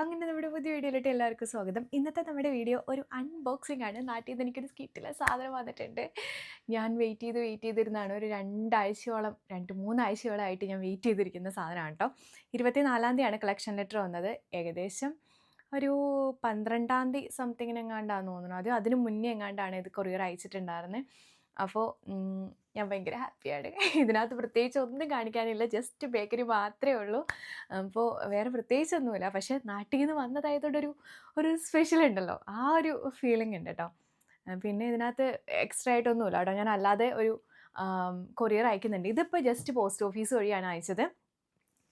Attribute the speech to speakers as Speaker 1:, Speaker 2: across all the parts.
Speaker 1: അങ്ങനെ നമ്മുടെ പുതിയ വീഡിയോയിലോട്ട് എല്ലാവർക്കും സ്വാഗതം. ഇന്നത്തെ നമ്മുടെ വീഡിയോ ഒരു അൺബോക്സിംഗ് ആണ്. നാട്ടിൽ നിന്ന് എനിക്കൊരു സ്കിറ്റിലെ സാധനം വന്നിട്ടുണ്ട്. ഞാൻ വെയിറ്റ് ചെയ്ത് വെയിറ്റ് ചെയ്തിരുന്നതാണ് ഒരു രണ്ടാഴ്ചയോളം രണ്ട് മൂന്നാഴ്ചയോളമായിട്ട് ഞാൻ വെയിറ്റ് ചെയ്തിരിക്കുന്ന സാധനമാണ് കേട്ടോ. ഇരുപത്തി നാലാം തീയതിയാണ് കളക്ഷൻ ലെറ്റർ വന്നത്. ഏകദേശം ഒരു പന്ത്രണ്ടാം തീയതി സംതിങ്ങിന് എങ്ങാണ്ടാന്ന് തോന്നുന്നു. അത് അതിന് മുന്നേ എങ്ങാണ്ടാണ് ഇത് കൊറിയർ അയച്ചിട്ടുണ്ടായിരുന്നത് അപ്പോൾ ഞാൻ ഭയങ്കര ഹാപ്പിയാണ്. ഇതിനകത്ത് പ്രത്യേകിച്ച് ഒന്നും കാണിക്കാനില്ല. ജസ്റ്റ് ബേക്കറി മാത്രമേ ഉള്ളൂ. അപ്പോൾ വേറെ പ്രത്യേകിച്ചൊന്നുമില്ല. പക്ഷേ നാട്ടിൽ നിന്ന് വന്നതായതുകൊണ്ടൊരു ഒരു സ്പെഷ്യൽ ഉണ്ടല്ലോ. ആ ഒരു ഫീലിംഗ് ഉണ്ട് കേട്ടോ പിന്നെ ഇതിനകത്ത് എക്സ്ട്രാ ആയിട്ടൊന്നുമില്ല കേട്ടോ ഞാൻ അല്ലാതെ ഒരു കൊറിയർ അയക്കുന്നുണ്ട്. ഇതിപ്പോൾ ജസ്റ്റ് പോസ്റ്റ് ഓഫീസ് വഴിയാണ് അയച്ചത്.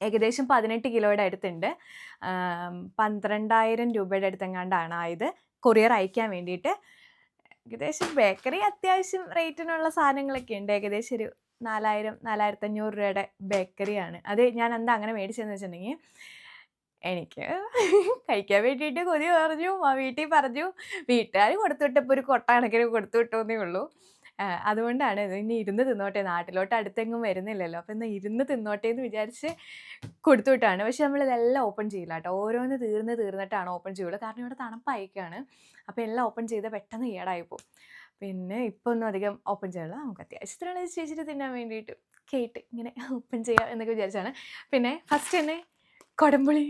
Speaker 1: ഏകദേശം പതിനെട്ട് കിലോയുടെ അടുത്തുണ്ട്. പന്ത്രണ്ടായിരം രൂപയുടെ അടുത്തെങ്ങാണ്ടാണ് ആയത് കൊറിയർ അയക്കാൻ വേണ്ടിയിട്ട് ഏകദേശം ബേക്കറി അത്യാവശ്യം റേറ്റിനുള്ള സാധനങ്ങളൊക്കെ ഉണ്ട്. ഏകദേശം ഒരു നാലായിരം നാലായിരത്തി അഞ്ഞൂറ് രൂപയുടെ ബേക്കറിയാണ് അത് ഞാൻ എന്താ അങ്ങനെ മേടിച്ചതെന്ന് വെച്ചിട്ടുണ്ടെങ്കിൽ എനിക്ക് കഴിക്കാൻ വേണ്ടിയിട്ട് കൊതി പറഞ്ഞു വീട്ടിൽ പറഞ്ഞു വീട്ടുകാർ കൊടുത്തു വിട്ടപ്പോൾ ഒരു കൊട്ട കണക്കിന് കൊടുത്തു വിട്ടോന്നേ ഉള്ളൂ. അതുകൊണ്ടാണ് ഇനി ഇരുന്ന് തിന്നോട്ടെ നാട്ടിലോട്ട് അടുത്തെങ്ങും വരുന്നില്ലല്ലോ. അപ്പം ഇന്ന് ഇരുന്ന് തിന്നോട്ടെ എന്ന് വിചാരിച്ച് കൊടുത്തു വിട്ടാണ് പക്ഷെ നമ്മളിതെല്ലാം ഓപ്പൺ ചെയ്യില്ല കേട്ടോ. ഓരോന്ന് തീർന്ന് തീർന്നിട്ടാണ് ഓപ്പൺ ചെയ്യുള്ളൂ. കാരണം ഇവിടെ തണുപ്പായിക്കാണ് അപ്പോൾ എല്ലാം ഓപ്പൺ ചെയ്ത് പെട്ടെന്ന് ഈടായി പോകും. പിന്നെ ഇപ്പോൾ ഒന്നും അധികം ഓപ്പൺ ചെയ്യാനുള്ള നമുക്ക് അത്യാവശ്യത്തിനുള്ള ചേച്ചിട്ട് തിന്നാൻ വേണ്ടിയിട്ട്. കേട്ട് ഇങ്ങനെ ഓപ്പൺ ചെയ്യാം എന്നൊക്കെ വിചാരിച്ചാണ്. പിന്നെ ഫസ്റ്റ് തന്നെ കൊടംപുളി.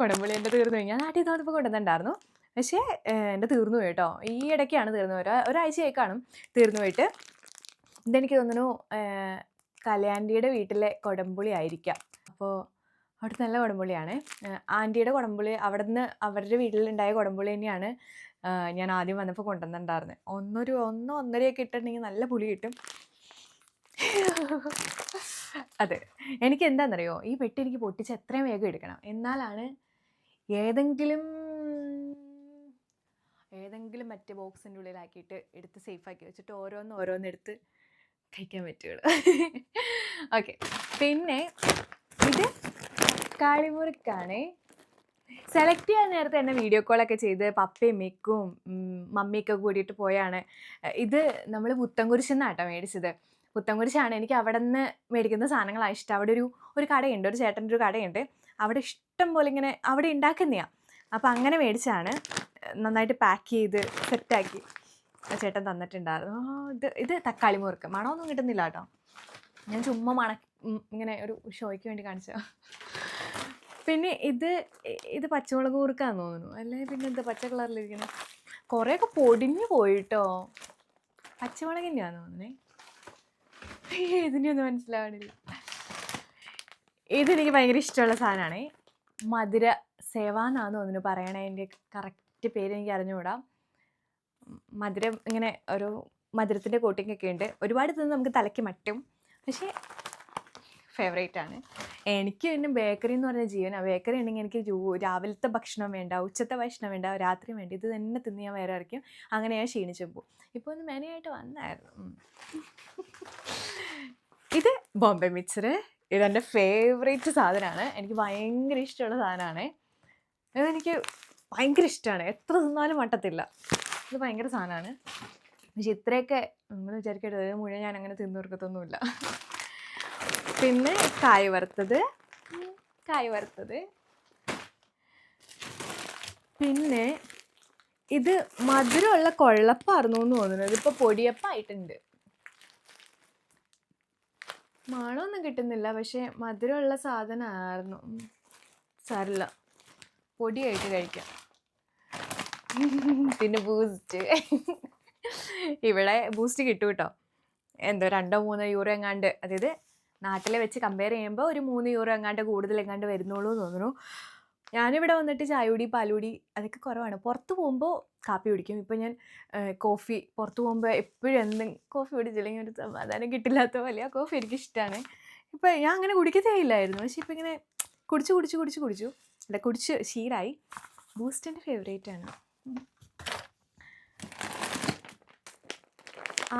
Speaker 1: കൊടംപുളി എന്റെ തീർന്നു കഴിഞ്ഞാൽ നാട്ടിൽ തോന്നിപ്പോൾ കൊണ്ടുവന്നിട്ടുണ്ടായിരുന്നു. പക്ഷേ എന്റെ തീർന്നു പോയി കേട്ടോ. ഈ ഇടയ്ക്കാണ് തീർന്നു പോയി ഒരാ- ഒരാഴ്ചയായി കാണും തീർന്നു പോയിട്ട്. ഇതെനിക്ക് തോന്നുന്നു കല്യാണ്ടിയുടെ വീട്ടിലെ കൊടംപുളി ആയിരിക്കാം. അപ്പോൾ അവിടെ നല്ല കുടംപുളിയാണ്. ആന്റിയുടെ കുടംപുളി അവിടെ നിന്ന് അവരുടെ വീട്ടിലുണ്ടായ കുടംപുളി തന്നെയാണ് ഞാൻ ആദ്യം വന്നപ്പോൾ കൊണ്ടുവന്നിട്ടുണ്ടായിരുന്നത് ഒന്നൊരു ഒന്നോ ഒന്നരയൊക്കെ ഇട്ടിട്ടുണ്ടെങ്കിൽ നല്ല പുളി കിട്ടും. അതെ. എനിക്ക് എന്താണെന്നറിയോ ഈ പെട്ടി എനിക്ക് പൊട്ടിച്ച് എത്രയും വേഗം എടുക്കണം. എന്നാലാണ് ഏതെങ്കിലും ഏതെങ്കിലും മറ്റേ ബോക്സിന്റെ ഉള്ളിലാക്കിയിട്ട് എടുത്ത് സേഫാക്കി വെച്ചിട്ട് ഓരോന്ന് ഓരോന്ന് എടുത്ത് കഴിക്കാൻ പറ്റുള്ളൂ. ഓക്കെ പിന്നെ ഇത് കാളിമുറുക്കാണ്. സെലക്ട് ചെയ്യാൻ നേരത്തെ എന്നെ വീഡിയോ കോളൊക്കെ ചെയ്ത് പപ്പയും മിക്കും മമ്മിയൊക്കെ കൂടിയിട്ട് പോയാണ്. ഇത് നമ്മൾ പുത്തംകുരിശിൽ നിന്നാട്ടോ മേടിച്ചത്. പുത്തംകുരിശാണ് എനിക്ക് അവിടെ നിന്ന് മേടിക്കുന്ന സാധനങ്ങളാണ് ഇഷ്ടം. അവിടെ ഒരു ഒരു കടയുണ്ട്. ഒരു ചേട്ടന്റെ ഒരു കടയുണ്ട്. അവിടെ ഇഷ്ടം പോലെ ഇങ്ങനെ അവിടെ ഉണ്ടാക്കുന്നതാണ് അപ്പോൾ അങ്ങനെ മേടിച്ചാണ് നന്നായിട്ട് പാക്ക് ചെയ്ത് സെറ്റാക്കി ചേട്ടൻ തന്നിട്ടുണ്ടായിരുന്നു. ഇത് ഇത് തക്കാളി മുറുക്ക്. മണമൊന്നും കിട്ടുന്നില്ല കേട്ടോ. ഞാൻ ചുമ്മാ മണ ഇങ്ങനെ ഒരു ഷോയ്ക്ക് വേണ്ടി കാണിച്ച പിന്നെ ഇത് ഇത് പച്ചമുളക് കുറുക്കാന്ന് തോന്നുന്നു. അല്ലേ? പിന്നെ എന്താ പച്ച കളറിലിരിക്കുന്നത് കുറേയൊക്കെ പൊടിഞ്ഞു പോയിട്ടോ. പച്ചമുളക് തന്നെയാന്ന് തോന്നുന്നേ. ഇതിനെയൊന്നും മനസ്സിലാവണില്ല. ഇതെനിക്ക് ഭയങ്കര ഇഷ്ടമുള്ള സാധനമാണ്. മധുര സേവാന്നാന്ന് തോന്നുന്നു പറയണേ എന്റെ കറക്റ്റ് പേര് എനിക്ക് അറിഞ്ഞുകൂടാ. മധുരം ഇങ്ങനെ ഒരു മധുരത്തിന്റെ കോട്ടിംഗ് ഒക്കെ ഉണ്ട്. ഒരുപാട് തിന്ന് നമുക്ക് തലയ്ക്ക് മറ്റും. പക്ഷേ ഫേവറേറ്റ് ആണ്. എനിക്ക് പിന്നെ ബേക്കറി എന്ന് പറഞ്ഞ ജീവനാണ് ബേക്കറി ഉണ്ടെങ്കിൽ എനിക്ക് രാവിലത്തെ ഭക്ഷണം വേണ്ട ഉച്ചത്തെ ഭക്ഷണം വേണ്ട രാത്രി വേണ്ട. ഇത് തന്നെ തിന്ന് ഞാൻ വേറെ ഇറക്കും അങ്ങനെ ഞാൻ ക്ഷീണിച്ചു പോകും. ഇപ്പോൾ ഒന്ന് മെനയായിട്ട് വന്നായിരുന്നു. ഇത് ബോംബെ മിക്സർ ഇതെന്റെ ഫേവറേറ്റ് സാധനമാണ്. എനിക്ക് ഭയങ്കര ഇഷ്ടമുള്ള സാധനമാണ്. ഇതെനിക്ക് ഭയങ്കര ഇഷ്ടമാണ് എത്ര തിന്നാലും മട്ടത്തില്ല. ഇത് ഭയങ്കര സാധനമാണ് പക്ഷെ ഇത്രയൊക്കെ നിങ്ങൾ വിചാരിക്കരുത്. മുഴുവൻ ഞാൻ അങ്ങനെ തിന്നു കൊടുക്കത്തൊന്നുമില്ല പിന്നെ കായ് വറുത്തത്. കായ വറുത്തത്. പിന്നെ ഇത് മധുരമുള്ള കൊള്ളപ്പായിരുന്നു എന്ന് തോന്നുന്നു. ഇതിപ്പോൾ പൊടിയപ്പായിട്ടുണ്ട്. മണമൊന്നും കിട്ടുന്നില്ല. പക്ഷേ മധുരമുള്ള സാധനമായിരുന്നു. സാരില്ല പൊടിയായിട്ട് കഴിക്കാം. പിന്നെ ബൂസ്റ്റ് ഇവിടെ ബൂസ്റ്റ് കിട്ടും കേട്ടോ. എന്തോ രണ്ടോ മൂന്നോ യൂറോ എങ്ങാണ്ട്. അതായത് നാട്ടിലെ വെച്ച് കമ്പയർ ചെയ്യുമ്പോൾ ഒരു മൂന്ന് യൂറോ എങ്ങാണ്ട് കൂടുതൽ എങ്ങാണ്ട് വരുന്നുള്ളൂ എന്ന് തോന്നുന്നു. ഞാനിവിടെ വന്നിട്ട് ചായകുടി പാലുടി അതൊക്കെ കുറവാണ്. പുറത്ത് പോകുമ്പോൾ കാപ്പി കുടിക്കും. ഇപ്പം ഞാൻ കോഫി പുറത്ത് പോകുമ്പോൾ എപ്പോഴും എന്തും കോഫി കുടിച്ചില്ലെങ്കിൽ ഒരു സമാധാനം കിട്ടില്ലാത്ത പോലെ ആ കോഫി എനിക്കിഷ്ടമാണ് ഇപ്പോൾ ഇപ്പം ഞാൻ അങ്ങനെ കുടിക്കത്തേ ഇല്ലായിരുന്നു. പക്ഷേ ഇപ്പം ഇങ്ങനെ കുടിച്ച് കുടിച്ച് കുടിച്ച് കുടിച്ചു. അല്ല കുടിച്ച് ശീലായി. ബൂസ്റ്റിന്റെ ഫേവറേറ്റ് ആണ്.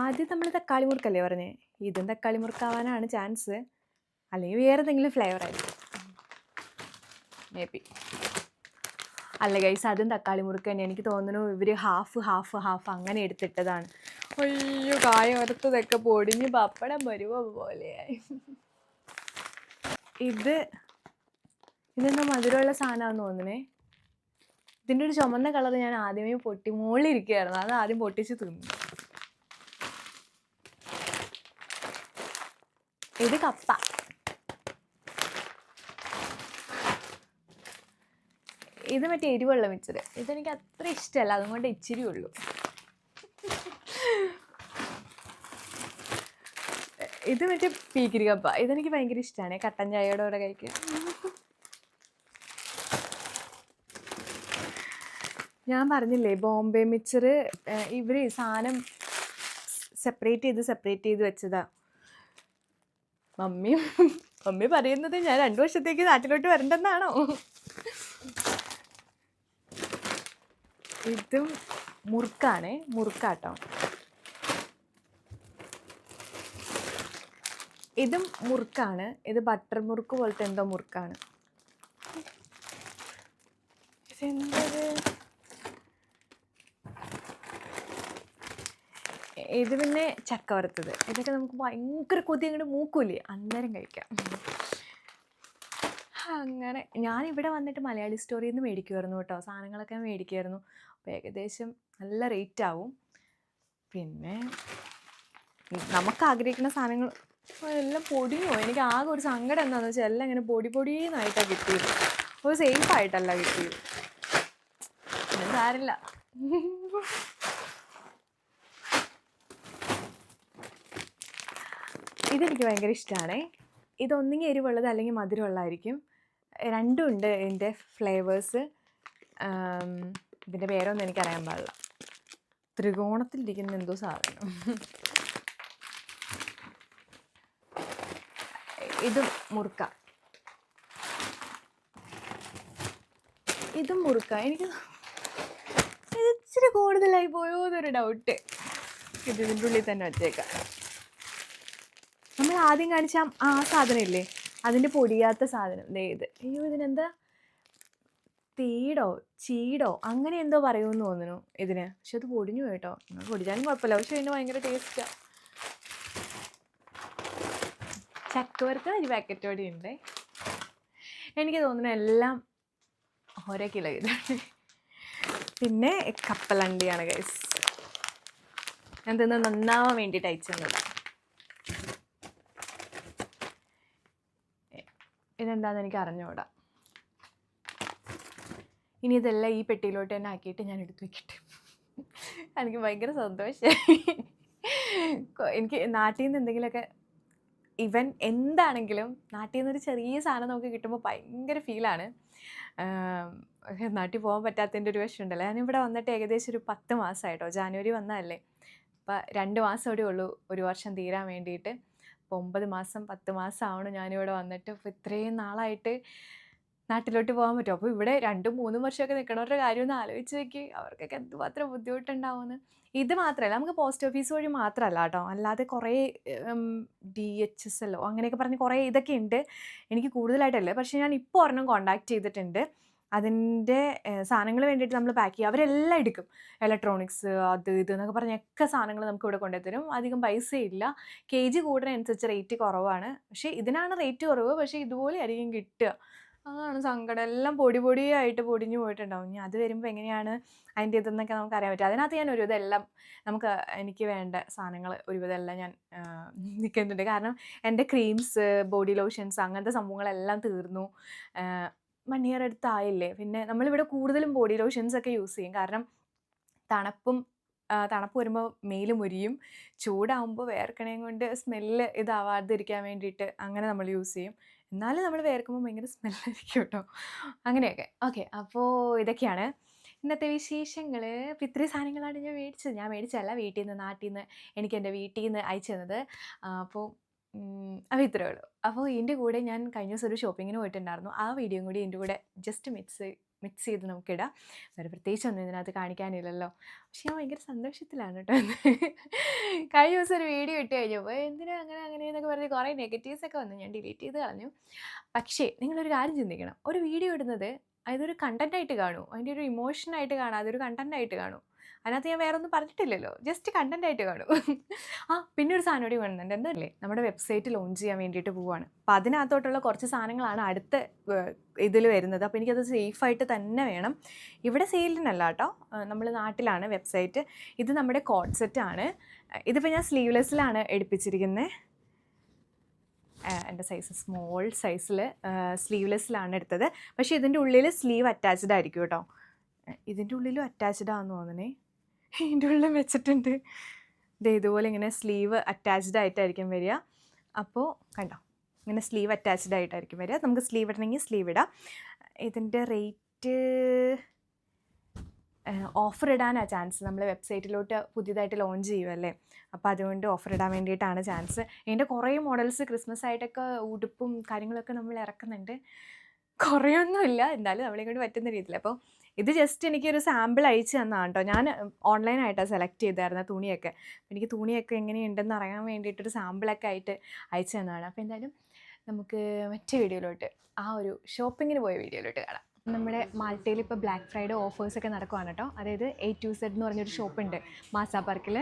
Speaker 1: ആദ്യം നമ്മൾ തക്കാളി മുറുക്കല്ലേ പറഞ്ഞേ? ഇതും തക്കാളി മുറുക്കാവാനാണ് ചാൻസ്. അല്ലെങ്കിൽ വേറെ എന്തെങ്കിലും ഫ്ലേവർ ആയിരിക്കും. മേ ബി അല്ല ഗൈസ് അതും തക്കാളി മുറുക്ക് തന്നെ. എനിക്ക് തോന്നുന്നു ഇവർ ഹാഫ് ഹാഫ് ഹാഫ് അങ്ങനെ എടുത്തിട്ടതാണ്. അയ്യോ കായ വറുത്തതൊക്കെ പൊടിഞ്ഞ് പപ്പടം വരുവോ പോലെയായി. ഇത് ഇതെന്താ മധുരമുള്ള സാധനമാണെന്ന് തോന്നണേ ഇതിന്റെ ഒരു ചുമന്ന കളർ ഞാൻ ആദ്യമേ പൊട്ടി മുകളിലിരിക്കുകയായിരുന്നു അത് ആദ്യം പൊട്ടിച്ച് തിന്നു. ഇത് കപ്പ. ഇത് മറ്റേ എരിവുള്ള മിച്ചർ. ഇതെനിക്ക് അത്ര ഇഷ്ടമല്ല. അതുകൊണ്ട് ഇച്ചിരി ഉള്ളൂ. ഇത് മറ്റേ പീക്കിരി കപ്പ. ഇതെനിക്ക് ഭയങ്കര ഇഷ്ടമാണ് കട്ടൻ ചായയോടെ കൂടെ ഞാൻ പറഞ്ഞില്ലേ ബോംബെ മിച്ചർ ഇവർ സാധനം സെപ്പറേറ്റ് ചെയ്ത് സെപ്പറേറ്റ് ചെയ്ത് വെച്ചതാ. മമ്മി മമ്മി പറയുന്നത് ഞാൻ രണ്ടു വർഷത്തേക്ക് നാട്ടിലോട്ട് വരണ്ടെന്നാണോ? ഇതും മുറുക്കാണേ മുറുക്കാട്ടോ. ഇതും മുറുക്കാണ്. ഇത് ബട്ടർ മുറുക്ക് പോലത്തെ എന്തോ മുറുക്കാണ്. ഇതെന്തത് ഇത് പിന്നെ ചക്ക വറുത്തത്. ഇതൊക്കെ നമുക്ക് ഭയങ്കര കൊതി അങ്ങോട്ട് മൂക്കൂലേ. അന്നേരം കഴിക്കാം. അങ്ങനെ ഞാനിവിടെ വന്നിട്ട് മലയാളി സ്റ്റോറിയിൽ നിന്ന് മേടിക്കുമായിരുന്നു കേട്ടോ. സാധനങ്ങളൊക്കെ മേടിക്കുമായിരുന്നു അപ്പോൾ ഏകദേശം നല്ല റേറ്റ് ആവും. പിന്നെ നമുക്ക് ആഗ്രഹിക്കുന്ന സാധനങ്ങൾ എല്ലാം പൊടിഞ്ഞു എനിക്ക് ആകെ ഒരു സങ്കടം എന്താണെന്ന് വെച്ചാൽ എല്ലാം ഇങ്ങനെ പൊടി പൊടിയെന്നായിട്ടാണ് കിട്ടിയത്. അപ്പോൾ സേഫ് ആയിട്ടല്ല കിട്ടിയത്. സാരില്ല ഇതെനിക്ക് ഭയങ്കര ഇഷ്ടമാണ് ഇതൊന്നെങ്കിൽ എരിവുള്ളത് അല്ലെങ്കിൽ മധുരമുള്ളതായിരിക്കും. രണ്ടും ഉണ്ട് ഇതിന്റെ ഫ്ലേവേഴ്സ്. ഇതിന്റെ പേരൊന്നും എനിക്കറിയാൻ പാടില്ല. ത്രികോണത്തിലിരിക്കുന്ന എന്തോ സാധനം. ഇതും മുറുക്ക. ഇതും മുറുക്ക. എനിക്ക് ഇച്ചിരി കൂടുതലായി പോയോ എന്നൊരു ഡൗട്ട് ഇത് ഇതിന്റെ ഉള്ളിൽ തന്നെ വച്ചേക്കാം. നമ്മൾ ആദ്യം കാണിച്ച ആ- സാധനം ഇല്ലേ അതിന്റെ പൊടിയാത്ത സാധനം. ഇത്. അയ്യോ ഇതിനെന്താ? തീടോ? ചീടോ? അങ്ങനെ എന്തോ പറയുമെന്ന് തോന്നുന്നു ഇതിന്. പക്ഷെ അത് പൊടിഞ്ഞു കേട്ടോ പൊടിച്ചാലും കുഴപ്പമില്ല. പക്ഷെ ഇതിന് ഭയങ്കര ടേസ്റ്റാണ് ചക്കവർക്ക് ഒരു പാക്കറ്റ് പൊടി ഉണ്ട്. എനിക്ക് തോന്നുന്നു എല്ലാം ഓരോ കിലോ ഇതാണ് പിന്നെ കപ്പലണ്ടിയാണ് ഗൈസ് ഞാൻ തിന്ന് നന്നാവാൻ വേണ്ടിയിട്ട് അയച്ചു അയച്ചത് ഇതെന്താണെന്ന് എനിക്ക് അറിഞ്ഞുകൂടാ. ഇനി ഇതെല്ലാം ഈ പെട്ടിയിലോട്ട് തന്നെ ആക്കിയിട്ട് ഞാൻ എടുത്തു വെക്കട്ടെ. എനിക്ക് ഭയങ്കര സന്തോഷമായി എനിക്ക് നാട്ടിൽ നിന്ന് എന്തെങ്കിലുമൊക്കെ ഇവൻ എന്താണെങ്കിലും നാട്ടിൽ നിന്നൊരു ചെറിയ സാധനം നമുക്ക് കിട്ടുമ്പോൾ ഭയങ്കര ഫീലാണ് നാട്ടിൽ പോകാൻ പറ്റാത്തതിന്റെ ഒരു വിഷമമുണ്ടല്ലോ ഞാനിവിടെ വന്നിട്ട് ഏകദേശം ഒരു പത്ത് മാസമായിട്ടോ ജാനുവരി വന്നതല്ലേ. അപ്പം രണ്ട് മാസം ഇവിടെ ഉള്ളൂ ഒരു വർഷം തീരാൻ വേണ്ടിയിട്ട്. അപ്പോൾ ഒമ്പത് മാസം പത്ത് മാസം ആവണം ഞാനിവിടെ വന്നിട്ട്. അപ്പോൾ ഇത്രയും നാളായിട്ട് നാട്ടിലോട്ട് പോകാൻ പറ്റും. അപ്പോൾ ഇവിടെ രണ്ടും മൂന്നും വർഷമൊക്കെ നിൽക്കണവരുടെ കാര്യം ഒന്ന് ആലോചിച്ച് നോക്കി. അവർക്കൊക്കെ എന്തുമാത്രം ബുദ്ധിമുട്ടുണ്ടാവുമെന്ന് ഇത് മാത്രമല്ല നമുക്ക് പോസ്റ്റ് ഓഫീസ് വഴി മാത്രമല്ല കേട്ടോ. അല്ലാതെ കുറേ ഡി എച്ച് എസ് എല്ലോ അങ്ങനെയൊക്കെ പറഞ്ഞ് കുറേ ഇതൊക്കെ ഉണ്ട് എനിക്ക് കൂടുതലായിട്ടല്ലേ. പക്ഷേ ഞാൻ ഇപ്പോൾ ഒരെണ്ണം കോണ്ടാക്ട് ചെയ്തിട്ടുണ്ട്. അതിന്റെ സാധനങ്ങൾ വേണ്ടിയിട്ട് നമ്മൾ പാക്ക് ചെയ്യുക. അവരെല്ലാം എടുക്കും. ഇലക്ട്രോണിക്സ് അത് ഇത് എന്നൊക്കെ പറഞ്ഞൊക്കെ സാധനങ്ങൾ നമുക്ക് ഇവിടെ കൊണ്ടുതരും അധികം പൈസയില്ല കെ ജി കൂടുന്നതനുസരിച്ച് റേറ്റ് കുറവാണ്. പക്ഷേ ഇതിനാണ് റേറ്റ് കുറവ്. പക്ഷേ ഇതുപോലെ ആയിരിക്കും കിട്ടുക. അതാണ് സങ്കടം. എല്ലാം പൊടി പൊടിയായിട്ട് പൊടിഞ്ഞു പോയിട്ടുണ്ടാവും. ഇനി അത് വരുമ്പോൾ എങ്ങനെയാണ് അതിന്റെ ഇതെന്നൊക്കെ നമുക്ക് അറിയാൻ പറ്റും. അതിനകത്ത് ഞാൻ ഒരുവിധം നമുക്ക് എനിക്ക് വേണ്ട സാധനങ്ങൾ ഒരുവിധം ഞാൻ നിൽക്കുന്നുണ്ട്. കാരണം എന്റെ ക്രീംസ് ബോഡി ലോഷൻസ് അങ്ങനത്തെ സംഭവങ്ങളെല്ലാം തീർന്നു. വൺ ഇയർ അടുത്തായില്ലേ? പിന്നെ നമ്മളിവിടെ കൂടുതലും ബോഡി ലോഷൻസ് ഒക്കെ യൂസ് ചെയ്യും. കാരണം തണുപ്പും തണുപ്പ് വരുമ്പോൾ മേൽ മുരിയും ചൂടാവുമ്പോൾ വേർക്കണയും കൊണ്ട് സ്മെല്ല് ഇതാവാതിരിക്കാൻ വേണ്ടിയിട്ട് അങ്ങനെ നമ്മൾ യൂസ് ചെയ്യും. എന്നാലും നമ്മൾ വേർക്കുമ്പോൾ ഭയങ്കര സ്മെല്ലായിരിക്കും കേട്ടോ അങ്ങനെയൊക്കെ. ഓക്കെ അപ്പോൾ ഇതൊക്കെയാണ്. ഇന്നത്തെ വിശേഷങ്ങൾ അപ്പോൾ ഇത്രയും സാധനങ്ങളാണ് ഞാൻ മേടിച്ചത്. ഞാൻ മേടിച്ചതല്ല വീട്ടിൽ നിന്ന് നാട്ടിൽ നിന്ന് എനിക്ക് എന്റെ വീട്ടിൽ നിന്ന് അയച്ചു തന്നത്. അപ്പോൾ അപ്പോൾ ഇത്രയേ ഉള്ളൂ. അപ്പോൾ ഇതിന്റെ കൂടെ ഞാൻ കഴിഞ്ഞ ദിവസം ഒരു ഷോപ്പിങ്ങിന് പോയിട്ടുണ്ടായിരുന്നു. ആ വീഡിയോയും കൂടി എന്റെ കൂടെ ജസ്റ്റ് മിക്സ് മിക്സ് ചെയ്ത് നമുക്കിടാം. വേറെ പ്രത്യേകിച്ച് ഒന്നും ഇതിനകത്ത് കാണിക്കാനില്ലല്ലോ. പക്ഷെ ഞാൻ ഭയങ്കര സന്തോഷത്തിലാണ് കേട്ടോ. കഴിഞ്ഞ ദിവസം ഒരു വീഡിയോ ഇട്ട് കഴിഞ്ഞപ്പോൾ എന്തിനാ അങ്ങനെ അങ്ങനെ എന്നൊക്കെ പറഞ്ഞ് കുറേ നെഗറ്റീവ്സൊക്കെ വന്നു. ഞാൻ ഡിലീറ്റ് ചെയ്ത് കളഞ്ഞു. പക്ഷേ നിങ്ങളൊരു കാര്യം ചിന്തിക്കണം. ഒരു വീഡിയോ ഇടുന്നത് അതൊരു കണ്ടന്റായിട്ട് കാണൂ. അതിന്റെ ഒരു ഇമോഷനായിട്ട് കാണാം. അതൊരു ഒരു കണ്ടന്റ് ആയിട്ട് കാണൂ. അതിനകത്ത് ഞാൻ വേറെ ഒന്നും പറഞ്ഞിട്ടില്ലല്ലോ. ജസ്റ്റ് കണ്ടന്റ് ആയിട്ട് കാണും. ആ പിന്നെ ഒരു സാധനം കൂടി വേണമെന്നുണ്ട് എന്തല്ലേ നമ്മുടെ വെബ്സൈറ്റ് ലോഞ്ച് ചെയ്യാൻ വേണ്ടിയിട്ട് പോവാണ്. അപ്പോൾ അതിനകത്തോട്ടുള്ള കുറച്ച് സാധനങ്ങളാണ് അടുത്ത ഇതിൽ വരുന്നത്. അപ്പോൾ എനിക്കത് സേഫായിട്ട് തന്നെ വേണം. ഇവിടെ സെയിലിനല്ല കേട്ടോ. നമ്മൾ നാട്ടിലാണ് വെബ്സൈറ്റ് ഇത് നമ്മുടെ കോഡ് സെറ്റാണ് ഇതിപ്പോൾ ഞാൻ സ്ലീവ്ലെസ്സിലാണ് എടുപ്പിച്ചിരിക്കുന്നത് എന്റെ സൈസ് സ്മോൾ സൈസിൽ സ്ലീവ്ലെസ്സിലാണ് എടുത്തത്. പക്ഷേ ഇതിന്റെ ഉള്ളിൽ സ്ലീവ് അറ്റാച്ച്ഡ് ആയിരിക്കും കേട്ടോ. ഇതിന്റെ ഉള്ളിലും അറ്റാച്ച്ഡ് ആണെന്ന് തോന്നണേ ഇതിന്റെ ഉള്ളിൽ വെച്ചിട്ടുണ്ട്. ദേ ഇതുപോലെ ഇങ്ങനെ സ്ലീവ് അറ്റാച്ച്ഡ് ആയിട്ടായിരിക്കും വരിക. അപ്പോൾ കണ്ടോ? ഇങ്ങനെ സ്ലീവ് അറ്റാച്ച്ഡ് ആയിട്ടായിരിക്കും വരിക. നമുക്ക് സ്ലീവ് ഇടണമെങ്കിൽ സ്ലീവ് ഇടാം. ഇതിന്റെ റേറ്റ് ഓഫർ ഇടാനാണ് ചാൻസ് നമ്മൾ വെബ്സൈറ്റിലോട്ട് പുതിയതായിട്ട് ലോഞ്ച് ചെയ്യുമല്ലേ അപ്പോൾ അതുകൊണ്ട് ഓഫർ ഇടാൻ വേണ്ടിയിട്ടാണ് ചാൻസ് ഇതിന്റെ കുറേ മോഡൽസ് ക്രിസ്മസ് ആയിട്ടൊക്കെ ഉടുപ്പും കാര്യങ്ങളൊക്കെ നമ്മൾ ഇറക്കുന്നുണ്ട് കുറേയൊന്നുമില്ല. എന്നാലും നമ്മളെ കൊണ്ട് പറ്റുന്ന രീതിയിൽ അപ്പോൾ ഇത് ജസ്റ്റ് എനിക്കൊരു സാമ്പിൾ അയച്ചു തന്നതാണ് കേട്ടോ ഞാൻ ഓൺലൈനായിട്ടാണ് സെലക്ട് ചെയ്തായിരുന്നു തുണിയൊക്കെ. എനിക്ക് തുണിയൊക്കെ എങ്ങനെയുണ്ടെന്ന് അറിയാൻ വേണ്ടിയിട്ടൊരു സാമ്പിളൊക്കെ ആയിട്ട് അയച്ചു തന്നതാണ് അപ്പോൾ എന്തായാലും നമുക്ക് മറ്റേ വീഡിയോയിലോട്ട് ആ ഒരു ഷോപ്പിങ്ങിന് പോയ വീഡിയോയിലോട്ട് കാണാം. നമ്മുടെ മാൾട്ടയിൽ ഇപ്പോൾ ബ്ലാക്ക് ഫ്രൈഡേ ഓഫേഴ്സ് ഒക്കെ നടക്കുവാണ് കേട്ടോ അതായത് എ ടു സെഡ് എന്ന് പറഞ്ഞൊരു ഷോപ്പുണ്ട് മാസാ പാർക്കിൽ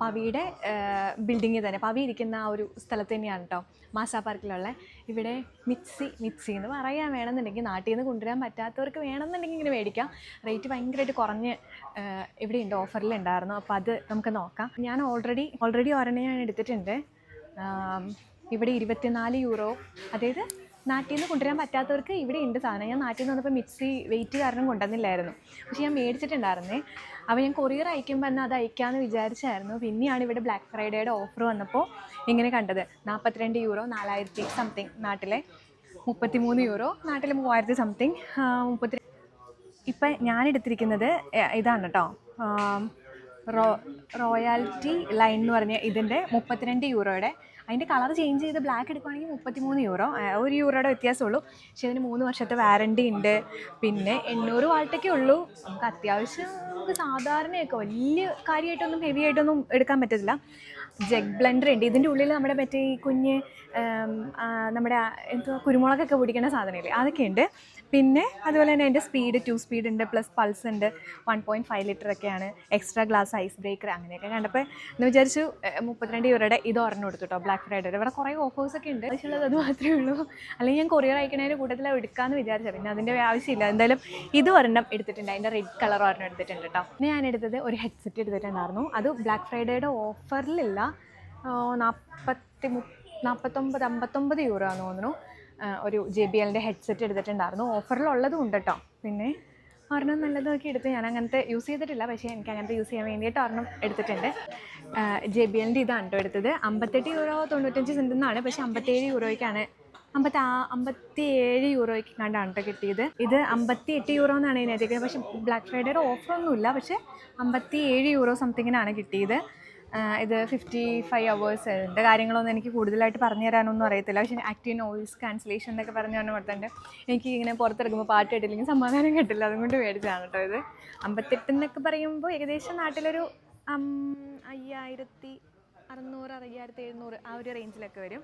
Speaker 1: പവിയുടെ ബിൽഡിങ്ങിൽ തന്നെ. പവി ഇരിക്കുന്ന ആ ഒരു സ്ഥലത്ത് തന്നെയാണ് കേട്ടോ മാസാ പാർക്കിലുള്ള ഇവിടെ മിക്സി മിക്സി എന്ന് പറയാൻ വേണമെന്നുണ്ടെങ്കിൽ നാട്ടിൽ നിന്ന് കൊണ്ടുവരാൻ പറ്റാത്തവർക്ക് വേണമെന്നുണ്ടെങ്കിൽ ഇങ്ങനെ മേടിക്കാം. റേറ്റ് ഭയങ്കരമായിട്ട് കുറഞ്ഞ് ഇവിടെ ഉണ്ട് ഓഫറിൽ ഉണ്ടായിരുന്നു. അപ്പോൾ അത് നമുക്ക് നോക്കാം. ഞാൻ ഓൾറെഡി ഓൾറെഡി ഒരെണ്ണം ഞാൻ എടുത്തിട്ടുണ്ട് ഇവിടെ ഇരുപത്തിനാല് യൂറോ അതായത് നാട്ടിൽ നിന്ന് കൊണ്ടുവരാൻ പറ്റാത്തവർക്ക് ഇവിടെ ഉണ്ട് സാധനം. ഞാൻ നാട്ടിൽ നിന്ന് വന്നപ്പോൾ മിക്സി വെയിറ്റ് കാരണം കൊണ്ടുവന്നില്ലായിരുന്നു. പക്ഷേ ഞാൻ മേടിച്ചിട്ടുണ്ടായിരുന്നേ. അപ്പോൾ ഞാൻ കൊറിയർ അയക്കുമ്പോൾ എന്നാൽ അത് അയക്കാമെന്ന് വിചാരിച്ചായിരുന്നു. പിന്നെയാണ് ഇവിടെ ബ്ലാക്ക് ഫ്രൈഡേയുടെ ഓഫർ വന്നപ്പോൾ ഇങ്ങനെ കണ്ടത്. നാൽപ്പത്തിരണ്ട് യൂറോ നാലായിരത്തി സംതിങ് നാട്ടിലെ. മുപ്പത്തിമൂന്ന് യൂറോ നാട്ടിലെ മൂവായിരത്തി സംതിങ് മുപ്പത്തി ഇപ്പം ഞാനെടുത്തിരിക്കുന്നത് ഇതാണ് കേട്ടോ റോ റോയാലിറ്റി ലൈൻ എന്ന് പറഞ്ഞ ഇതിന്റെ മുപ്പത്തിരണ്ട് യൂറോയുടെ അതിന്റെ കളർ ചേഞ്ച് ചെയ്ത് ബ്ലാക്ക് എടുക്കുകയാണെങ്കിൽ മുപ്പത്തിമൂന്ന് യൂറോ ഒരു യൂറോയുടെ വ്യത്യാസമുള്ളൂ. പക്ഷേ അതിന് മൂന്ന് വർഷത്തെ വാറണ്ടി ഉണ്ട്. പിന്നെ എണ്ണൂറ് വാൾട്ടൊക്കെ ഉള്ളൂ. നമുക്ക് അത്യാവശ്യം നമുക്ക് സാധാരണയൊക്കെ വലിയ കാര്യമായിട്ടൊന്നും ഹെവി ആയിട്ടൊന്നും എടുക്കാൻ പറ്റത്തില്ല. ജഗ് ബ്ലെൻഡർ ഉണ്ട്. ഇതിന്റെ ഉള്ളിൽ നമ്മുടെ മറ്റേ ഈ കുഞ്ഞ് നമ്മുടെ എന്തോ കുരുമുളകൊക്കെ പൊടിക്കുന്ന സാധനമില്ലേ? അതൊക്കെ ഉണ്ട്. പിന്നെ അതുപോലെ തന്നെ അതിന്റെ സ്പീഡ് ടു സ്പീഡ് ഉണ്ട് പ്ലസ് പൾസ് ഉണ്ട്. വൺ പോയിന്റ് ഫൈവ് ലിറ്റർ ഒക്കെയാണ്. എക്സ്ട്രാ ഗ്ലാസ് ഐസ് ബ്രേക്കർ അങ്ങനെയൊക്കെ കണ്ടപ്പോൾ എന്ന് വിചാരിച്ചു മുപ്പത്തിരണ്ട് യൂറോയുടെ ഇത് ഒരെണ്ണം എടുത്തു കേട്ടോ ബ്ലാക്ക് ഫ്രൈഡേ ഇവിടെ കുറേ ഓഫേഴ്സ് ഒക്കെ ഉണ്ട്. പക്ഷേ അത് മാത്രമേ ഉള്ളൂ. അല്ലെങ്കിൽ ഞാൻ കൊറിയർ അയക്കണതിന്റെ കൂട്ടത്തിൽ എടുക്കാമെന്ന് വിചാരിച്ചത്. പിന്നെ അതിന്റെ ആവശ്യമില്ല. എന്തായാലും ഇത് ഒരെണ്ണം എടുത്തിട്ടുണ്ട്. അതിന്റെ റെഡ് കളർ ഒരെണ്ണം എടുത്തിട്ടുണ്ട് കേട്ടോ പിന്നെ ഞാൻ എടുത്തത് ഒരു ഹെഡ്സെറ്റ് എടുത്തിട്ടുണ്ടായിരുന്നു. അത് ബ്ലാക്ക് ഫ്രൈഡേയുടെ ഓഫറിലില്ല നാൽപ്പത്തി മു നാൽപ്പത്തൊമ്പത് അമ്പത്തൊമ്പത് യൂറോ ആണെന്ന് തോന്നുന്നു. ഒരു ജെ ബി എല്ലിന്റെ ഹെഡ്സെറ്റ് എടുത്തിട്ടുണ്ടായിരുന്നു. ഓഫറിലുള്ളതും ഉണ്ട് കേട്ടോ പിന്നെ ഒരെണ്ണം നല്ലതൊക്കെ എടുത്ത് ഞാൻ അങ്ങനത്തെ യൂസ് ചെയ്തിട്ടില്ല. പക്ഷേ എനിക്ക് അങ്ങനത്തെ യൂസ് ചെയ്യാൻ വേണ്ടിയിട്ട് ഒരെണ്ണം എടുത്തിട്ടുണ്ട്. ജെ ബി എല്ലിന്റെ ഇതാണ് കേട്ടോ എടുത്തത്. അമ്പത്തെട്ട് യൂറോ തൊണ്ണൂറ്റഞ്ച് സെന്റ് എന്നാണ് പക്ഷേ അമ്പത്തേഴ് യൂറോയ്ക്കാണ് അമ്പത്തി ആ അമ്പത്തി ഏഴ് യൂറോയ്ക്ക് കണ്ടാണ് കേട്ടോ കിട്ടിയത്. ഇത് അമ്പത്തി എട്ട് യൂറോ എന്നാണ് ഇതിനകത്തേക്ക്. പക്ഷേ ബ്ലാക്ക് ഫ്രൈഡേയുടെ ഓഫറൊന്നുമില്ല പക്ഷേ അമ്പത്തി ഏഴ് യൂറോ സംതിങ്ങിനാണ് കിട്ടിയത്. ഇത് ഫിഫ്റ്റി ഫൈവ് അവേഴ്സ് ഇതിന്റെ കാര്യങ്ങളൊന്നും എനിക്ക് കൂടുതലായിട്ട് പറഞ്ഞു തരാനൊന്നും അറിയത്തില്ല. പക്ഷേ ആക്റ്റീവ് നോയിസ് ക്യാൻസലേഷൻ എന്നൊക്കെ പറഞ്ഞു പറഞ്ഞു കൊടുത്തിട്ടുണ്ട് എനിക്ക് ഇങ്ങനെ പുറത്തിറങ്ങുമ്പോൾ പാട്ട് സമാധാനം കിട്ടില്ല. അതുകൊണ്ട് മേടിച്ചാണ് കേട്ടോ ഇത്. അമ്പത്തെട്ട് എന്നൊക്കെ പറയുമ്പോൾ ഏകദേശം നാട്ടിലൊരു അയ്യായിരത്തി അറുന്നൂറ് അയ്യായിരത്തി എഴുന്നൂറ് ആ ഒരു റേഞ്ചിലൊക്കെ വരും.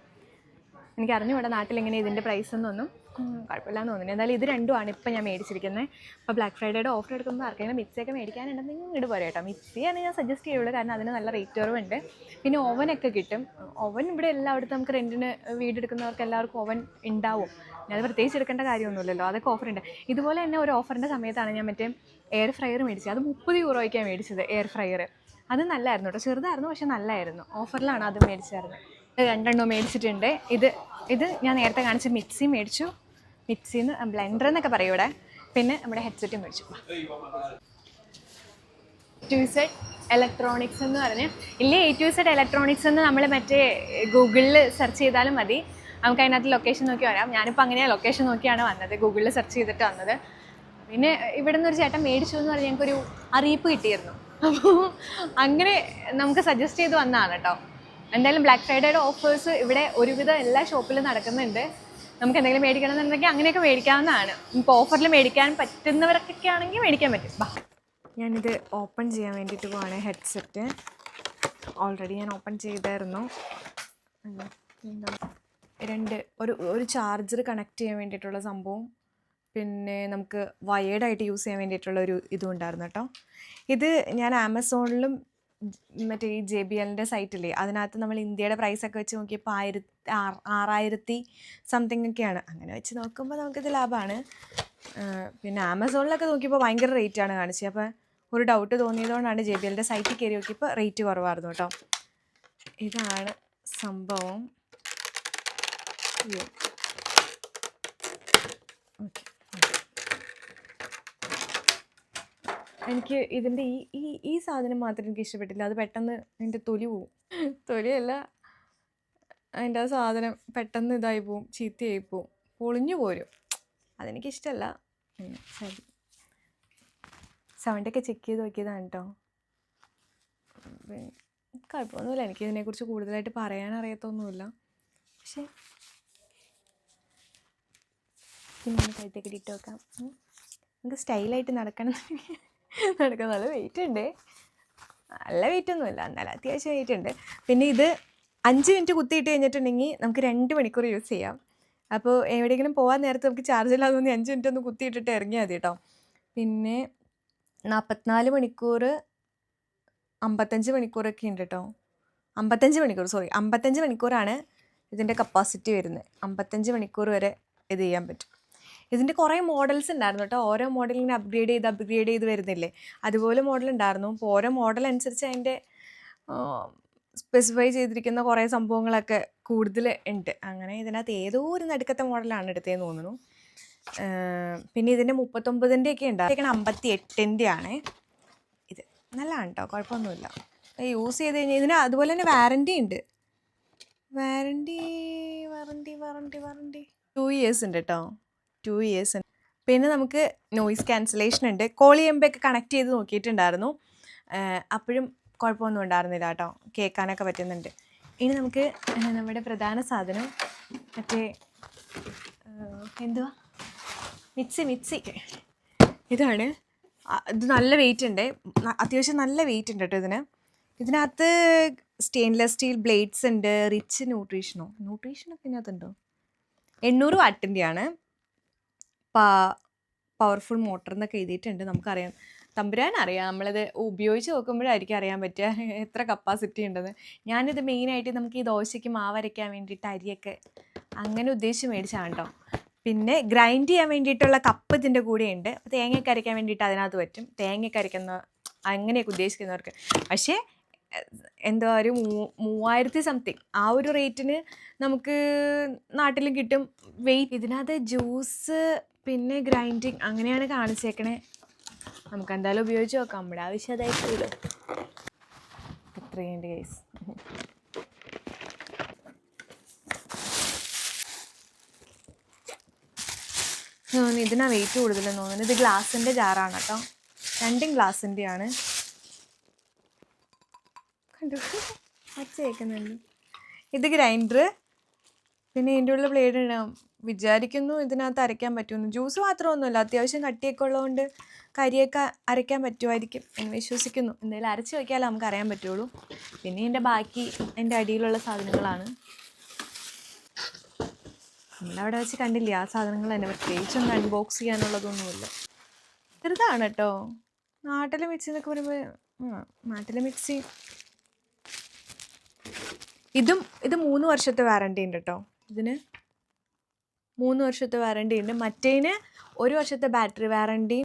Speaker 1: എനിക്ക് അറിഞ്ഞുകൂടാ നാട്ടിൽ എങ്ങനെ ഇതിന്റെ പ്രൈസ് എന്നൊന്നും കുഴപ്പമില്ല കുഴപ്പമില്ലാന്ന് തോന്നുന്നു. എന്നാലും ഇത് രണ്ടുമാണ് ഇപ്പം ഞാൻ മേടിച്ചിരിക്കുന്നത്. അപ്പോൾ ബ്ലാക്ക് ഫ്രൈഡേയുടെ ഓഫർ എടുക്കുമ്പോൾ ആർക്കെങ്കിലും മിക്സിയൊക്കെ മേടിക്കാനുണ്ടെങ്കിൽ ഇങ്ങോട്ട് പോരാ കേട്ടോ. മിക്സിയാണ് ഞാൻ സജസ്റ്റ് ചെയ്യുള്ളൂ. കാരണം അതിന് നല്ല റേറ്റ് കുറവുണ്ട്. പിന്നെ ഓവനൊക്കെ കിട്ടും. ഓവൻ ഇവിടെ എല്ലായിടത്തും നമുക്ക് റെന്റിന് വീടെടുക്കുന്നവർക്ക് എല്ലാവർക്കും ഓവൻ ഉണ്ടാവും. ഞാൻ പ്രത്യേകിച്ച് എടുക്കേണ്ട കാര്യമൊന്നുമില്ലല്ലോ. അതൊക്കെ ഓഫർ ഉണ്ട്. ഇതുപോലെ തന്നെ ഒരു ഓഫറിന്റെ സമയത്താണ് ഞാൻ മറ്റേ എയർ ഫ്രയർ മേടിച്ചത്. അത് മുപ്പത് യൂറോയ്ക്കാണ് മേടിച്ചത് എയർ ഫ്രയർ അത് നല്ലായിരുന്നു കേട്ടോ. ചെറുതായിരുന്നു പക്ഷേ നല്ലായിരുന്നു. ഓഫറിലാണ് അത് മേടിച്ചായിരുന്നു ഇത് രണ്ടെണ്ണം മേടിച്ചിട്ടുണ്ട്. ഇത് ഇത് ഞാൻ നേരത്തെ കാണിച്ച മിക്സി മേടിച്ചു. മിക്സിന്ന് ബ്ലെൻഡർ എന്നൊക്കെ പറയും ഇവിടെ. പിന്നെ നമ്മുടെ ഹെഡ്സെറ്റും മേടിച്ചു. ടു സെറ്റ് ഇലക്ട്രോണിക്സ് എന്ന് പറഞ്ഞ്. ഇല്ലേ എ ടു സെറ്റ് ഇലക്ട്രോണിക്സ് എന്ന് നമ്മൾ മറ്റേ ഗൂഗിളിൽ സെർച്ച് ചെയ്താലും മതി. നമുക്ക് അതിനകത്ത് ലൊക്കേഷൻ നോക്കി വരാം. ഞാനിപ്പോൾ അങ്ങനെ ലൊക്കേഷൻ നോക്കിയാണ് വന്നത്. ഗൂഗിളിൽ സെർച്ച് ചെയ്തിട്ട് വന്നത്. പിന്നെ ഇവിടെ നിന്ന് ഒരു ചേട്ടൻ മേടിച്ചു എന്ന് പറഞ്ഞ് ഞങ്ങൾക്കൊരു അറിയിപ്പ് കിട്ടിയിരുന്നു. അപ്പോൾ അങ്ങനെ നമുക്ക് സജസ്റ്റ് ചെയ്ത് വന്നതാണ് കേട്ടോ എന്തായാലും ബ്ലാക്ക് ഫ്രൈഡേയുടെ ഓഫേഴ്സ് ഇവിടെ ഒരുവിധം എല്ലാ ഷോപ്പിലും നടക്കുന്നുണ്ട്. നമുക്ക് എന്തെങ്കിലും മേടിക്കണം എന്നുണ്ടെങ്കിൽ അങ്ങനെയൊക്കെ മേടിക്കാവുന്നതാണ്. ഇപ്പോൾ ഓഫറിൽ മേടിക്കാൻ പറ്റുന്നവർക്കൊക്കെ ആണെങ്കിൽ മേടിക്കാൻ പറ്റും. ബാ. ഞാനിത് ഓപ്പൺ ചെയ്യാൻ വേണ്ടിയിട്ട് പോവാണ് ഹെഡ്സെറ്റ് ഓൾറെഡി ഞാൻ ഓപ്പൺ ചെയ്തായിരുന്നു. രണ്ട് ഒരു ഒരു ചാർജർ കണക്ട് ചെയ്യാൻ വേണ്ടിയിട്ടുള്ള സംഭവം. പിന്നെ നമുക്ക് വയേർഡായിട്ട് യൂസ് ചെയ്യാൻ വേണ്ടിയിട്ടുള്ള ഒരു ഇതും ഉണ്ടായിരുന്നു കേട്ടോ. ഇത് ഞാൻ ആമസോണിലും മറ്റേ ഈ ജെ ബി എല്ലിന്റെ സൈറ്റില്ലേ അതിനകത്ത് നമ്മൾ ഇന്ത്യയുടെ പ്രൈസൊക്കെ വെച്ച് നോക്കിയപ്പോൾ ആയിരത്തി ആറ് ആറായിരത്തി സംതിങ് ഒക്കെയാണ്. അങ്ങനെ വെച്ച് നോക്കുമ്പോൾ നമുക്കിത് ലാഭമാണ് പിന്നെ ആമസോണിലൊക്കെ നോക്കിയപ്പോൾ ഭയങ്കര റേറ്റാണ് കാണിച്ചത്. അപ്പോൾ ഒരു ഡൗട്ട് തോന്നിയതുകൊണ്ടാണ് ജെ ബി എല്ലിന്റെ സൈറ്റിൽ കയറി നോക്കിയപ്പോൾ റേറ്റ് കുറവായിരുന്നു കേട്ടോ. ഇതാണ് സംഭവം. ഓക്കെ. എനിക്ക് ഇതിന്റെ ഈ ഈ ഈ സാധനം മാത്രം എനിക്ക് ഇഷ്ടപ്പെട്ടില്ല. അത് പെട്ടെന്ന് അതിന്റെ തൊലി പോവും. തൊലിയല്ല. അതിന്റെ ആ സാധനം പെട്ടെന്ന് ഇതായി പോവും ചീത്തയായി പോവും. പൊളിഞ്ഞു പോരും. അതെനിക്കിഷ്ടമല്ല ശരി. സൗണ്ടൊക്കെ ചെക്ക് ചെയ്ത് നോക്കിയതാണ് കേട്ടോ കുഴപ്പമൊന്നുമില്ല. എനിക്ക് ഇതിനെക്കുറിച്ച് കൂടുതലായിട്ട് പറയാൻ അറിയത്തൊന്നുമില്ല. പക്ഷേ പിന്നെ കഴുത്തേക്ക് ഇട്ട് വെക്കാം നമുക്ക് സ്റ്റൈലായിട്ട് നടക്കണം നടക്കാൻ നല്ല വെയിറ്റ് ഉണ്ട്. നല്ല വെയിറ്റ് ഒന്നുമില്ല. എന്നാലും അത്യാവശ്യം വെയിറ്റ് ഉണ്ട്. പിന്നെ ഇത് അഞ്ച് മിനിറ്റ് കുത്തിയിട്ട് കഴിഞ്ഞിട്ടുണ്ടെങ്കിൽ നമുക്ക് രണ്ട് മണിക്കൂർ യൂസ് ചെയ്യാം. അപ്പോൾ എവിടെയെങ്കിലും പോകാൻ നേരത്തെ നമുക്ക് ചാർജ് ഇല്ലാതെ തോന്നി അഞ്ച് മിനിറ്റ് ഒന്ന് കുത്തിയിട്ടിട്ട് ഇറങ്ങിയാൽ മതി കേട്ടോ പിന്നെ നാൽപ്പത്തിനാല് മണിക്കൂർ അമ്പത്തഞ്ച് മണിക്കൂറൊക്കെ ഉണ്ട് കേട്ടോ അമ്പത്തഞ്ച് മണിക്കൂർ സോറി അമ്പത്തഞ്ച് മണിക്കൂറാണ് ഇതിന്റെ കപ്പാസിറ്റി വരുന്നത്. അമ്പത്തഞ്ച് മണിക്കൂർ വരെ ഇത് ചെയ്യാൻ പറ്റും. ഇതിന്റെ കുറേ മോഡൽസ് ഉണ്ടായിരുന്നു കേട്ടോ ഓരോ മോഡലിനെ അപ്ഗ്രേഡ് ചെയ്ത് അപ്ഗ്രേഡ് ചെയ്ത് വരുന്നില്ലേ? അതുപോലെ മോഡൽ ഉണ്ടായിരുന്നു അപ്പോൾ ഓരോ മോഡൽ അനുസരിച്ച് അതിന്റെ സ്പെസിഫൈ ചെയ്തിരിക്കുന്ന കുറേ സംഭവങ്ങളൊക്കെ കൂടുതൽ ഉണ്ട് അങ്ങനെ ഇതിനകത്ത് ഏതോ ഒരു നടുക്കത്തെ മോഡലാണ് എടുത്തതെന്ന് തോന്നുന്നു. പിന്നെ ഇതിന്റെ മുപ്പത്തൊമ്പതിന്റെ ഒക്കെ ഉണ്ട് അമ്പത്തി എട്ടിന്റെ ആണ് ഇത് നല്ലതാണ് കേട്ടോ കുഴപ്പമൊന്നുമില്ല യൂസ് ചെയ്ത് കഴിഞ്ഞാൽ ഇതിന് അതുപോലെ തന്നെ വാറന്റി ഉണ്ട് warranty warranty warranty warranty two years ഉണ്ട് കേട്ടോ ടു ഇയേഴ്സ് ഉണ്ട് പിന്നെ നമുക്ക് നോയിസ് ക്യാൻസലേഷൻ ഉണ്ട്. കോളി എമ്പൊക്കെ കണക്ട് ചെയ്ത് നോക്കിയിട്ടുണ്ടായിരുന്നു. അപ്പോഴും കുഴപ്പമൊന്നും ഉണ്ടായിരുന്നില്ല കേട്ടോ. കേൾക്കാനൊക്കെ പറ്റുന്നുണ്ട്. ഇനി നമുക്ക് നമ്മുടെ പ്രധാന സാധനം മറ്റേ എന്തുവാ? Mixie mixie. ഇതാണ്. ഇത് നല്ല വെയിറ്റ് ഉണ്ട്. അത്യാവശ്യം നല്ല വെയിറ്റ് ഉണ്ട് കേട്ടോ ഇതിന്. ഇതിനകത്ത് സ്റ്റെയിൻലെസ് സ്റ്റീൽ ബ്ലേഡ്സ് ഉണ്ട്. റിച്ച് ന്യൂട്രീഷനോ ന്യൂട്രീഷനൊക്കെ ഇതിനകത്തുണ്ടോ? എണ്ണൂറ് വാട്ടിന്റെയാണ് പവർഫുൾ മോട്ടർ എന്നൊക്കെ എഴുതിയിട്ടുണ്ട്. നമുക്കറിയാം. തമ്പുരാൻ അറിയാം. നമ്മളത് ഉപയോഗിച്ച് നോക്കുമ്പോഴായിരിക്കും അറിയാൻ പറ്റുക. എത്ര കപ്പാസിറ്റി ഉണ്ടെന്ന്. ഞാനിത് മെയിനായിട്ട് നമുക്ക് ഈ ദോശയ്ക്ക് മാവരയ്ക്കാൻ വേണ്ടിയിട്ട് അരിയൊക്കെ അങ്ങനെ ഉദ്ദേശിച്ച് മേടിച്ചാണ് കേട്ടോ പിന്നെ ഗ്രൈൻഡ് ചെയ്യാൻ വേണ്ടിയിട്ടുള്ള കപ്പ് ഇതിന്റെ കൂടെ അപ്പോൾ തേങ്ങയൊക്കെ അരയ്ക്കാൻ വേണ്ടിയിട്ട് അതിനകത്ത് പറ്റും. തേങ്ങയൊക്കെ അരയ്ക്കുന്ന അങ്ങനെയൊക്കെ ഉദ്ദേശിക്കുന്നവർക്ക്. പക്ഷേ എന്താ ഒരു മൂ മൂവായിരത്തി സംതിങ് ആ ഒരു റേറ്റിന് നമുക്ക് നാട്ടിലും കിട്ടും. വെയിറ്റ് ഇതിനകത്ത് ജ്യൂസ് പിന്നെ ഗ്രൈൻഡിങ് അങ്ങനെയാണ് കാണിച്ചേക്കണേ. നമുക്ക് എന്തായാലും ഉപയോഗിച്ച് നോക്കാം. നമ്മുടെ ആവശ്യം അതായിട്ടുള്ളൂ ഇത്രയും കേസ് ഇതിനാ വെയിറ്റ് കൂടുതലെന്ന് തോന്നുന്നു. ഇത് ഗ്ലാസിന്റെ ജാറാണ് കേട്ടോ. രണ്ടും ഗ്ലാസിന്റെയാണ് കണ്ടു? കേൾക്കുന്നുണ്ട് ഇത് ഗ്രൈൻഡർ. പിന്നെ ഇതിന്റെ ഉള്ള ബ്ലേഡ് ഉണ്ടാവും വിചാരിക്കുന്നു ഇതിനകത്ത് അരയ്ക്കാൻ പറ്റുമെന്ന്. ജ്യൂസ് മാത്രമൊന്നുമില്ല. അത്യാവശ്യം കട്ടിയൊക്കെ ഉള്ളതുകൊണ്ട് കരിയൊക്കെ അരയ്ക്കാൻ പറ്റുമായിരിക്കും എന്ന് വിശ്വസിക്കുന്നു. എന്തെങ്കിലും അരച്ച് വയ്ക്കാലേ നമുക്ക് അറിയാൻ പറ്റുള്ളൂ. പിന്നെ എന്റെ ബാക്കി എന്റെ അടിയിലുള്ള സാധനങ്ങളാണ്. നമ്മളവിടെ വെച്ച് കണ്ടില്ലേ ആ സാധനങ്ങൾ തന്നെ പ്രത്യേകിച്ചൊന്നും അൺബോക്സ് ചെയ്യാനുള്ളതൊന്നുമില്ല. ചെറുതാണ് കേട്ടോ. നാട്ടിലെ മിക്സി എന്നൊക്കെ പറയുമ്പോൾ നാട്ടിലെ മിക്സി. ഇതും ഇത് മൂന്ന് വർഷത്തെ വാറണ്ടി ഉണ്ട് കേട്ടോ. ഇതിന് മൂന്ന് വർഷത്തെ വാറണ്ടി ഉണ്ട്. മറ്റേന് ഒരു വർഷത്തെ ബാറ്ററി വാറണ്ടി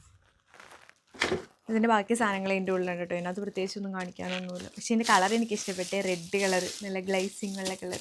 Speaker 1: ഇതിന്റെ ബാക്കി സാധനങ്ങൾ എന്റെ ഉള്ളിലുണ്ട് കേട്ടോ. ഇതിനകത്ത് പ്രത്യേകിച്ചൊന്നും കാണിക്കാനൊന്നുമില്ല. പക്ഷേ ഇതിന്റെ കളർ എനിക്ക് ഇഷ്ടപ്പെട്ടേ. റെഡ് കളർ നല്ല ഗ്ലൈസിങ് ഉള്ള കളർ